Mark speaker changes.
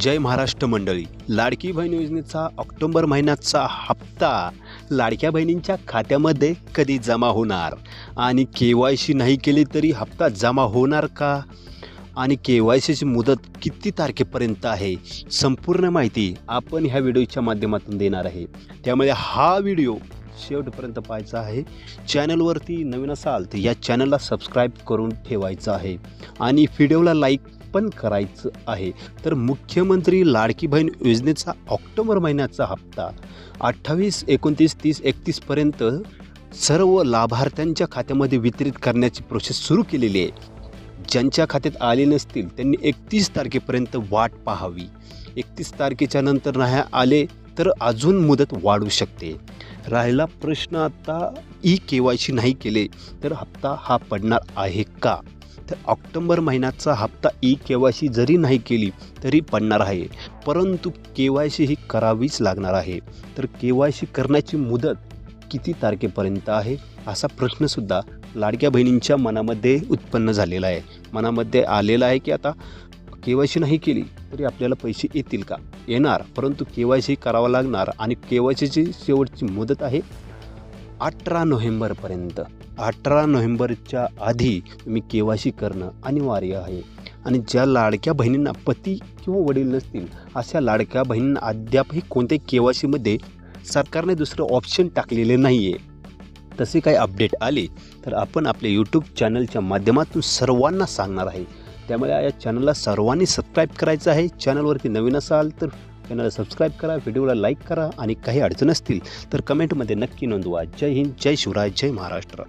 Speaker 1: जय महाराष्ट्र मंडळी. लाडकी बहीण योजनेचा ऑक्टोबर महिन्याचा हप्ता लाडक्या बहिणींच्या खात्यामध्ये कधी जमा होणार? आणि के वाय सी नाही केली तरी हप्ता जमा होणार का? आणि के वाय सीची मुदत किती तारखेपर्यंत आहे? संपूर्ण माहिती आपण ह्या व्हिडिओच्या माध्यमातून देणार आहे. त्यामुळे हा व्हिडिओ शेवटपर्यंत पाहायचा आहे. चॅनलवरती नवीन असाल तर या चॅनलला सबस्क्राईब करून ठेवायचं आहे. आणि व्हिडिओला लाईक पण करायचं आहे. तर मुख्यमंत्री लाडकी बहीण योजनेचा ऑक्टोबर महिन्याचा हप्ता अठ्ठावीस एकोणतीस तीस एकतीसपर्यंत सर्व लाभार्थ्यांच्या खात्यामध्ये वितरित करण्याची प्रोसेस सुरू केलेली आहे. ज्यांच्या खात्यात आले नसतील त्यांनी एकतीस तारखेपर्यंत वाट पाहावी. एकतीस तारखेच्या नंतर नाही आले तर अजून मुदत वाढू शकते. राहिला प्रश्न आता ई के वाय सी नाही केले तर हप्ता हा पडणार आहे का? तर ऑक्टोबर महिन्याचा हप्ता ई के वाय सी जरी नाही केली तरी पडणार आहे. परंतु के वाय सी ही करावीच लागणार आहे. तर के वाय सी करण्याची मुदत किती तारखेपर्यंत आहे? असा प्रश्नसुद्धा लाडक्या बहिणींच्या मनामध्ये उत्पन्न झालेला आहे. मनामध्ये आलेला आहे की आता के वाय सी नाही केली तरी आपल्याला पैसे येतील का? येणार परंतु के वाय सी करावं लागणार आणि के वाय सीची शेवटची मुदत आहे अठरा नोव्हेंबरपर्यंत. अठरा नोव्हेंबरच्या आधी तुम्ही के वाय सी करणं अनिवार्य आहे. आणि ज्या लाडक्या बहिणींना पती किंवा वडील नसतील अशा लाडक्या बहिणींना अद्यापही कोणत्याही के वाय सीमध्ये सरकारने दुसरं ऑप्शन टाकलेले नाही आहे तसे काही अपडेट आले तर आपण आपल्या यूट्यूब चॅनलच्या माध्यमातून सर्वांना सांगणार आहे. त्यामुळे या चॅनलला सर्वांनी सबस्क्राईब करायचं आहे. चॅनलवरती नवीन असाल तर चॅनलला सबस्क्राईब करा व्हिडिओला लाईक करा आणि काही अडचण असतील तर कमेंटमध्ये नक्की नोंदवा. जय हिंद जय शिवराय जय महाराष्ट्र.